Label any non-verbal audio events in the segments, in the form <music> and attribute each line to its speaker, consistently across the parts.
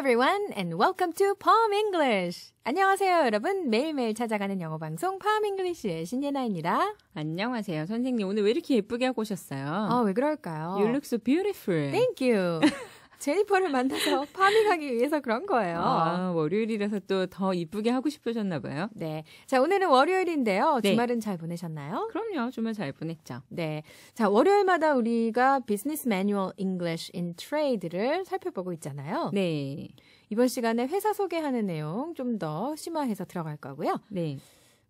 Speaker 1: everyone and welcome to Palm English. 안녕하세요, 여러분. 매일매일 찾아가는 영어 방송 Palm English의 신예나입니다.
Speaker 2: 안녕하세요. 선생님 오늘 왜 이렇게 예쁘게 하고 오셨어요?
Speaker 1: 아, 왜 그럴까요?
Speaker 2: You look so beautiful.
Speaker 1: Thank you. 제니퍼를 만나서 <laughs> 파밍하기 위해서 그런 거예요.
Speaker 2: 아, 월요일이라서 또 더 이쁘게 하고 싶으셨나 봐요.
Speaker 1: 네. 자, 오늘은 월요일인데요.
Speaker 2: 네.
Speaker 1: 주말은 잘 보내셨나요?
Speaker 2: 그럼요. 주말 잘 보냈죠.
Speaker 1: 네. 자, 월요일마다 우리가 Business Manual English in Trade를 살펴보고 있잖아요.
Speaker 2: 네.
Speaker 1: 이번 시간에 회사 소개하는 내용 좀 더 심화해서 들어갈 거고요.
Speaker 2: 네.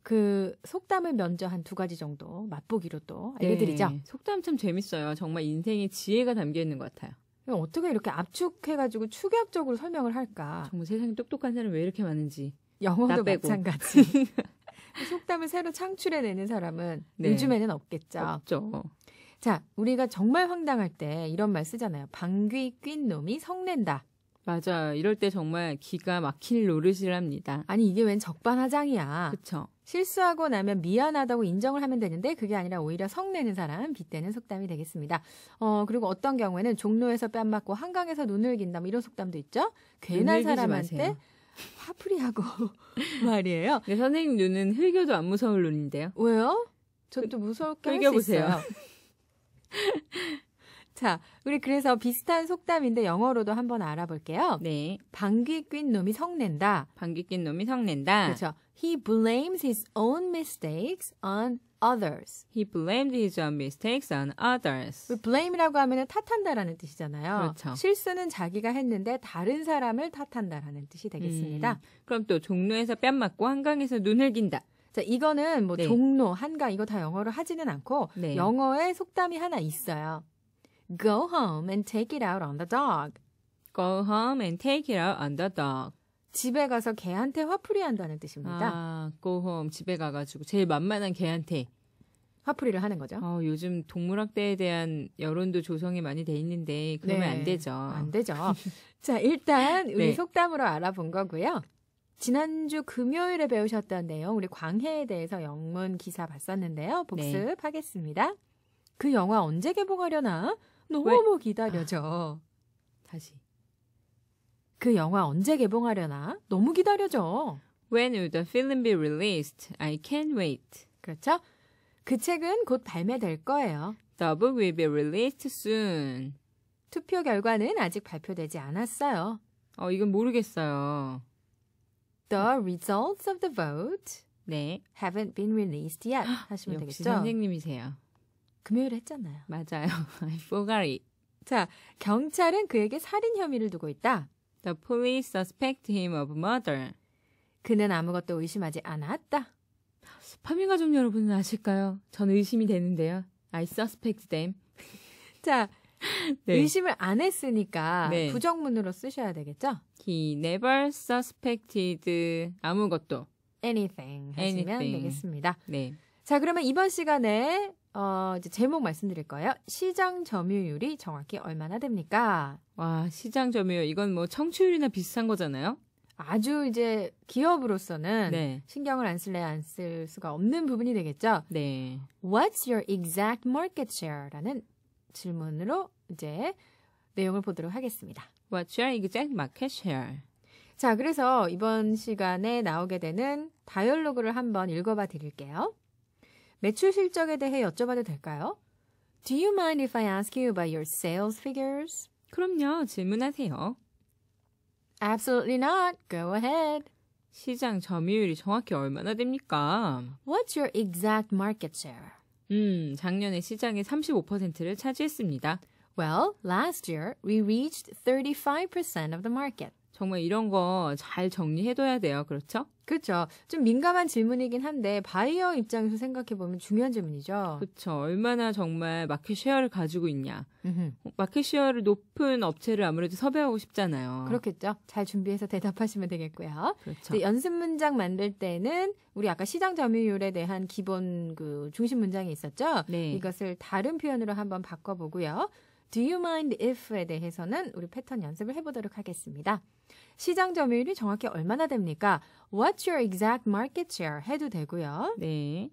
Speaker 1: 그 속담을 먼저 한 두 가지 정도 맛보기로 또 알려드리죠.
Speaker 2: 네. 속담 참 재밌어요. 정말 인생의 지혜가 담겨 있는 것 같아요.
Speaker 1: 어떻게 이렇게 압축해가지고 축약적으로 설명을 할까?
Speaker 2: 정말 세상에 똑똑한 사람이 왜 이렇게 많은지.
Speaker 1: 영어도. 마찬가지. <laughs> 속담을 새로 창출해내는 사람은
Speaker 2: 네.
Speaker 1: 요즘에는 없겠죠.
Speaker 2: 없죠.
Speaker 1: 자, 우리가 정말 황당할 때 이런 말 쓰잖아요. 방귀 낀 놈이 성낸다.
Speaker 2: 맞아요. 이럴 때 정말 기가 막힐 노릇이랍니다.
Speaker 1: 아니 이게 웬 적반하장이야.
Speaker 2: 그쵸?
Speaker 1: 실수하고 나면 미안하다고 인정을 하면 되는데 그게 아니라 오히려 성내는 사람 빗대는 속담이 되겠습니다. 어 그리고 어떤 경우에는 종로에서 뺨 맞고 한강에서 눈을 긴다 뭐 이런 속담도 있죠. 괜한 사람한테
Speaker 2: 마세요.
Speaker 1: 화풀이하고 <laughs> 말이에요.
Speaker 2: 근데 선생님 눈은 흙여도 안 무서울 눈인데요.
Speaker 1: 왜요? 전또 무섭게 할 수. 있어요. <laughs> 자, 우리 그래서 비슷한 속담인데 영어로도 한번 알아볼게요.
Speaker 2: 네.
Speaker 1: 방귀 낀 놈이 성낸다.
Speaker 2: 방귀 낀 놈이 성낸다.
Speaker 1: 그렇죠. He blames his own mistakes on others.
Speaker 2: He blamed his own mistakes on others.
Speaker 1: blame이라고 하면 탓한다라는 뜻이잖아요.
Speaker 2: 그렇죠.
Speaker 1: 실수는 자기가 했는데 다른 사람을 탓한다라는 뜻이 되겠습니다.
Speaker 2: 음, 그럼 또 종로에서 뺨 맞고 한강에서 눈을 긴다.
Speaker 1: 자, 이거는 뭐
Speaker 2: 네.
Speaker 1: 종로, 한강 이거 다 영어로 하지는 않고
Speaker 2: 네.
Speaker 1: 영어에 속담이 하나 있어요. Go home and take it out on the dog.
Speaker 2: Go home and take it out on the dog.
Speaker 1: 집에 가서 개한테 화풀이 한다는 뜻입니다.
Speaker 2: 아, go home 집에 가가지고 제일 만만한 개한테.
Speaker 1: 화풀이를 하는 거죠.
Speaker 2: 어, 요즘 동물학대에 대한 여론도 조성이 많이 돼 있는데 그러면
Speaker 1: 네.
Speaker 2: 안 되죠.
Speaker 1: 안 되죠. <laughs> 자, 일단 우리
Speaker 2: 네.
Speaker 1: 속담으로 알아본 거고요. 지난주 금요일에 배우셨던 내용, 우리 광해에 대해서 영문 기사 봤었는데요. 복습하겠습니다. 그 영화 언제 개봉하려나? 너무 기다려져.
Speaker 2: 다시.
Speaker 1: 그 영화 언제 개봉하려나? 너무 기다려져.
Speaker 2: When will the film be released? I can't wait.
Speaker 1: 그렇죠? 그 책은 곧 발매될 거예요.
Speaker 2: The book will be released soon.
Speaker 1: 투표 결과는 아직 발표되지 않았어요.
Speaker 2: 어, 이건 모르겠어요.
Speaker 1: The results of the vote
Speaker 2: 네.
Speaker 1: haven't been released yet. 하시면
Speaker 2: 역시
Speaker 1: 되겠죠?
Speaker 2: 선생님이세요.
Speaker 1: 금요일에 했잖아요.
Speaker 2: 맞아요. <laughs> It.
Speaker 1: 자, 경찰은 그에게 살인 혐의를 두고 있다.
Speaker 2: The police suspect him of murder.
Speaker 1: 그는 아무것도 의심하지 않았다.
Speaker 2: 파밍 가족 여러분은 아실까요? 전 의심이 되는데요. I suspect them. <laughs>
Speaker 1: 자,
Speaker 2: 네.
Speaker 1: 의심을 안 했으니까
Speaker 2: 네.
Speaker 1: 부정문으로 쓰셔야 되겠죠?
Speaker 2: He never suspected 아무것도.
Speaker 1: anything 하시면
Speaker 2: Anything.
Speaker 1: 되겠습니다.
Speaker 2: 네.
Speaker 1: 자, 그러면 이번 시간에 어, 이제 제목 말씀드릴 거예요. 시장 점유율이 정확히 얼마나 됩니까?
Speaker 2: 와, 시장 점유율. 이건 뭐 청취율이나 비슷한 거잖아요?
Speaker 1: 아주 이제 기업으로서는
Speaker 2: 네.
Speaker 1: 신경을 안 쓸래 안쓸 수가 없는 부분이 되겠죠.
Speaker 2: 네.
Speaker 1: What's your exact market share? 라는 질문으로 이제 내용을 보도록 하겠습니다.
Speaker 2: What's your exact market share?
Speaker 1: 자, 그래서 이번 시간에 나오게 되는 다이얼로그를 한번 읽어봐 드릴게요. 매출 실적에 대해 여쭤봐도 될까요? Do you mind if I ask you about your sales figures?
Speaker 2: 그럼요. 질문하세요.
Speaker 1: Absolutely not. Go ahead.
Speaker 2: 시장 점유율이 정확히 얼마나 됩니까?
Speaker 1: What's your exact market share?
Speaker 2: 음, 작년에 시장의 35%를 차지했습니다.
Speaker 1: Well, last year we reached 35% of the market.
Speaker 2: 정말 이런 거 잘 정리해둬야 돼요. 그렇죠?
Speaker 1: 그렇죠. 좀 민감한 질문이긴 한데 바이어 입장에서 생각해 보면 중요한 질문이죠.
Speaker 2: 그렇죠. 얼마나 정말 마켓 쉐어를 가지고 있냐.
Speaker 1: 음흠.
Speaker 2: 마켓 쉐어를 높은 업체를 아무래도 섭외하고 싶잖아요.
Speaker 1: 그렇겠죠. 잘 준비해서 대답하시면 되겠고요.
Speaker 2: 그렇죠.
Speaker 1: 연습 문장 만들 때는 우리 아까 시장 점유율에 대한 기본 그 중심 문장이 있었죠.
Speaker 2: 네.
Speaker 1: 이것을 다른 표현으로 한번 바꿔보고요. Do you mind if에 대해서는 우리 패턴 연습을 해보도록 하겠습니다. 시장 점유율이 정확히 얼마나 됩니까? What's your exact market share 해도 되고요.
Speaker 2: 네.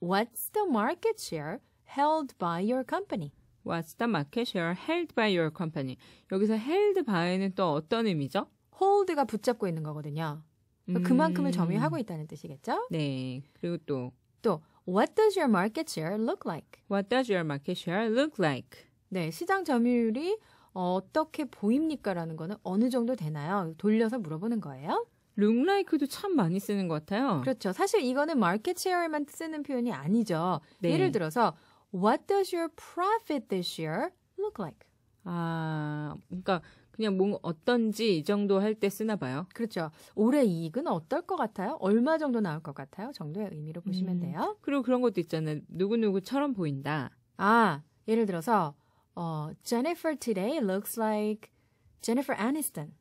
Speaker 1: What's the market share held by your company?
Speaker 2: What's the market share held by your company? 여기서 held by는 또 어떤 의미죠?
Speaker 1: hold가 붙잡고 있는 거거든요. 그러니까 그만큼을 점유하고 있다는 뜻이겠죠?
Speaker 2: 네. 그리고 또
Speaker 1: 또 What does your market share look like?
Speaker 2: What does your market share look like?
Speaker 1: 네, 시장 점유율이 어떻게 보입니까라는 거는 어느 정도 되나요? 돌려서 물어보는 거예요.
Speaker 2: look like도 참 많이 쓰는 것 같아요.
Speaker 1: 그렇죠. 사실 이거는 market share만 쓰는 표현이 아니죠.
Speaker 2: 네.
Speaker 1: 예를 들어서 What does your profit this year look like?
Speaker 2: 아, 그러니까 그냥 뭐 어떤지 이 정도 할 때 쓰나 봐요.
Speaker 1: 그렇죠. 올해 이익은 어떨 것 같아요? 얼마 정도 나올 것 같아요? 정도의 의미로 보시면
Speaker 2: 음.
Speaker 1: 돼요.
Speaker 2: 그리고 그런 것도 있잖아요. 누구누구처럼 보인다.
Speaker 1: 아, 예를 들어서 어, Jennifer today looks like Jennifer Aniston.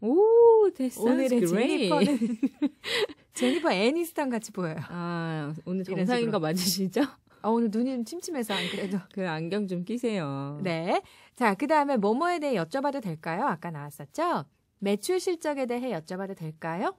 Speaker 2: 오, that sounds
Speaker 1: 오늘의
Speaker 2: great.
Speaker 1: 제니퍼는 <laughs> 제니퍼 애니스턴 같이 보여요.
Speaker 2: 아, 오늘
Speaker 1: 이런
Speaker 2: 정상인
Speaker 1: 식으로.
Speaker 2: 거 맞으시죠?
Speaker 1: 아, 오늘 눈이 좀 침침해서 안 그래도. <laughs>
Speaker 2: 그 안경 좀 끼세요.
Speaker 1: 네. 자, 그 다음에 뭐뭐에 대해 여쭤봐도 될까요? 아까 나왔었죠? 매출 실적에 대해 여쭤봐도 될까요?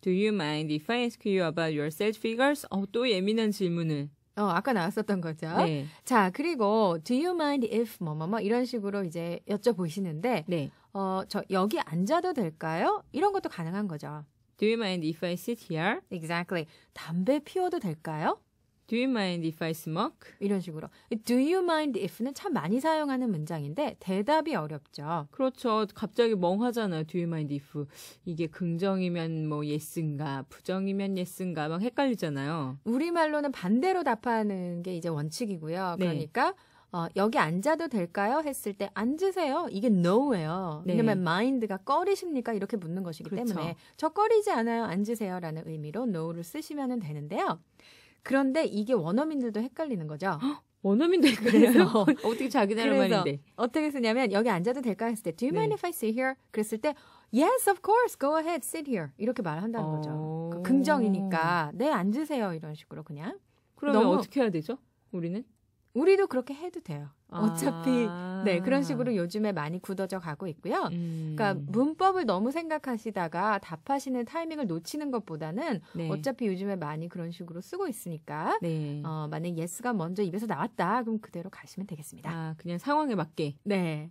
Speaker 2: Do you mind if I ask you about your sales figures? 어, 또 예민한 질문을.
Speaker 1: 어, 아까 나왔었던 거죠.
Speaker 2: 네.
Speaker 1: 자, 그리고 do you mind if 뭐뭐뭐 이런 식으로 이제 여쭤보시는데
Speaker 2: 네.
Speaker 1: 어, 저 여기 앉아도 될까요? 이런 것도 가능한 거죠.
Speaker 2: Do you mind if I sit here?
Speaker 1: Exactly. 담배 피워도 될까요?
Speaker 2: Do you mind if I smoke?
Speaker 1: 이런 식으로. Do you mind if는 참 많이 사용하는 문장인데 대답이 어렵죠.
Speaker 2: 그렇죠. 갑자기 멍하잖아요. Do you mind if 이게 긍정이면 뭐 yes인가, 부정이면 yes인가 막 헷갈리잖아요.
Speaker 1: 우리말로는 반대로 답하는 게 이제 원칙이고요.
Speaker 2: 네.
Speaker 1: 그러니까 어, 여기 앉아도 될까요? 했을 때 앉으세요. 이게 no예요.
Speaker 2: 네.
Speaker 1: 왜냐면 mind가 꺼리십니까? 이렇게 묻는 것이기
Speaker 2: 그렇죠.
Speaker 1: 때문에 저 꺼리지 않아요. 앉으세요라는 의미로 no를 쓰시면 되는데요. 그런데 이게 원어민들도 헷갈리는 거죠.
Speaker 2: 원어민도 헷갈려요. <laughs> 어떻게 자기 나라 말인데.
Speaker 1: 어떻게 쓰냐면 여기 앉아도 될까 했을 때 Do you
Speaker 2: 네.
Speaker 1: mind if I sit here? 그랬을 때 Yes, of course. Go ahead. Sit here. 이렇게 말한다는 거죠.
Speaker 2: 어.
Speaker 1: 그 긍정이니까 네 앉으세요 이런 식으로 그냥
Speaker 2: 그러면
Speaker 1: 너무-
Speaker 2: 어떻게 해야 되죠? 우리는?
Speaker 1: 우리도 그렇게 해도 돼요. 어차피
Speaker 2: 아.
Speaker 1: 네 그런 식으로 요즘에 많이 굳어져 가고 있고요.
Speaker 2: 음.
Speaker 1: 그러니까 문법을 너무 생각하시다가 답하시는 타이밍을 놓치는 것보다는
Speaker 2: 네.
Speaker 1: 어차피 요즘에 많이 그런 식으로 쓰고 있으니까
Speaker 2: 네.
Speaker 1: 어, 만약 yes가 먼저 입에서 나왔다 그럼 그대로 가시면 되겠습니다.
Speaker 2: 아, 그냥 상황에 맞게.
Speaker 1: 네.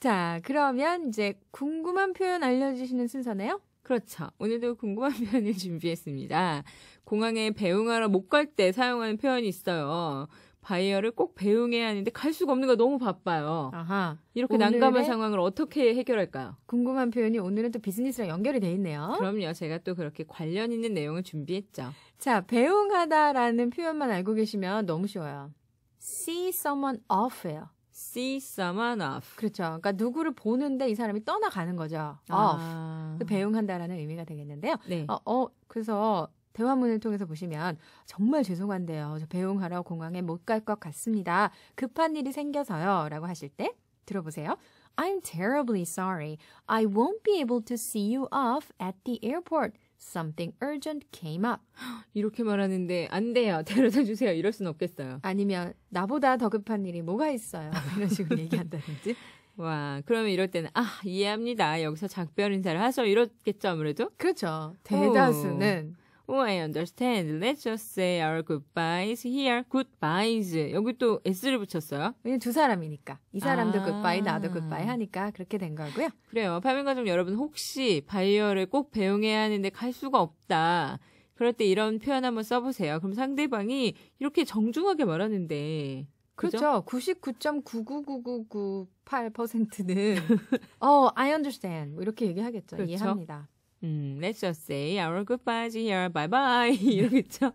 Speaker 1: 자 그러면 이제 궁금한 표현 알려주시는 순서네요.
Speaker 2: 그렇죠. 오늘도 궁금한 <laughs> 표현을 준비했습니다. 공항에 배웅하러 못 갈 때 사용하는 표현이 있어요. 바이어를 꼭 배웅해야 하는데 갈 수가 없는 거 너무 바빠요.
Speaker 1: 아하.
Speaker 2: 이렇게 난감한 상황을 어떻게 해결할까요?
Speaker 1: 궁금한 표현이 오늘은 또 비즈니스랑 연결이 돼 있네요.
Speaker 2: 그럼요. 제가 또 그렇게 관련 있는 내용을 준비했죠.
Speaker 1: 자, 배웅하다라는 표현만 알고 계시면 너무 쉬워요. see someone off예요.
Speaker 2: See someone off.
Speaker 1: 그렇죠. 그러니까 누구를 보는데 이 사람이 떠나가는 거죠. off.
Speaker 2: 아.
Speaker 1: 그 배웅한다라는 의미가 되겠는데요.
Speaker 2: 네.
Speaker 1: 어, 어, 그래서 대화문을 통해서 보시면 정말 죄송한데요. 저 배웅하러 공항에 못 갈 것 같습니다. 급한 일이 생겨서요. 라고 하실 때 들어보세요. I'm terribly sorry. I won't be able to see you off at the airport. Something urgent came up. <gasps>
Speaker 2: 이렇게 말하는데 안 돼요. <laughs> 데려다 주세요. 이럴 순 없겠어요.
Speaker 1: 아니면 나보다 더 급한 일이 뭐가 있어요. <laughs> 이런 식으로 얘기한다든지.
Speaker 2: 와, 그러면 이럴 때는 아, 이해합니다. 여기서 작별 인사를 하죠. 이렇겠죠, 아무래도.
Speaker 1: 그렇죠. 대다수는
Speaker 2: Oh, I understand. Let's just say our goodbyes here. Goodbyes. 여기 또 S를 붙였어요.
Speaker 1: 왜냐면 두 사람이니까. 이 사람도
Speaker 2: 아.
Speaker 1: 굿바이, 나도 굿바이 하니까 그렇게 된 거고요.
Speaker 2: 그래요. 파밍가족 여러분 혹시 바이어를 꼭 배웅해야 하는데 갈 수가 없다. 그럴 때 이런 표현 한번 써보세요. 그럼 상대방이 이렇게 정중하게 말하는데. 그죠?
Speaker 1: 그렇죠. 99.99998%는 <laughs> 어, I understand. 뭐 이렇게 얘기하겠죠.
Speaker 2: 그렇죠.
Speaker 1: 이해합니다.
Speaker 2: 음, let's just say our goodbyes here. Bye bye. 이러겠죠.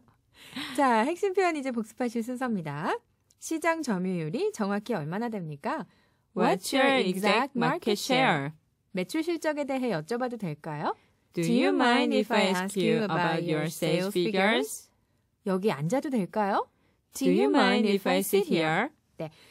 Speaker 1: 자, 핵심 표현 이제 복습하실 순서입니다. 시장 점유율이 정확히 얼마나 됩니까?
Speaker 2: What's your exact market share?
Speaker 1: 매출 실적에 대해 여쭤봐도 될까요?
Speaker 2: Do you mind if I ask you about your sales figures?
Speaker 1: 여기 앉아도 될까요?
Speaker 2: Do you mind if I sit here?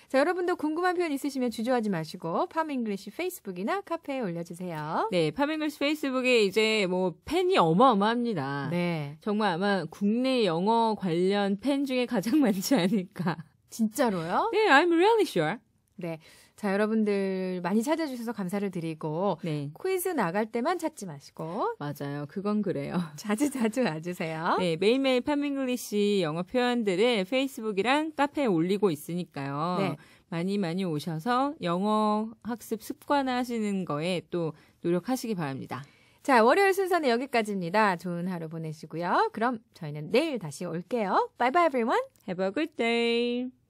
Speaker 1: 자, 여러분도 궁금한 표현 있으시면 주저하지 마시고 팜잉글리시 페이스북이나 카페에 올려주세요.
Speaker 2: 네, 파밍글스 페이스북에 이제 뭐 팬이 어마어마합니다.
Speaker 1: 네,
Speaker 2: 정말 아마 국내 영어 관련 팬 중에 가장 <laughs> 많지 않을까.
Speaker 1: 진짜로요?
Speaker 2: 네, I'm really sure.
Speaker 1: 네. 자, 여러분들 많이 찾아주셔서 감사를 드리고,
Speaker 2: 네.
Speaker 1: 퀴즈 나갈 때만 찾지 마시고,
Speaker 2: 맞아요. 그건 그래요. <laughs>
Speaker 1: 자주 자주 와주세요.
Speaker 2: 네, 매일매일 파밍글리시 영어 표현들을 페이스북이랑 카페에 올리고 있으니까요.
Speaker 1: 네.
Speaker 2: 많이 많이 오셔서 영어 학습 습관화하시는 거에 또 노력하시기 바랍니다.
Speaker 1: 자, 월요일 순서는 여기까지입니다. 좋은 하루 보내시고요. 그럼 저희는 내일 다시 올게요. Bye bye everyone.
Speaker 2: Have a good day.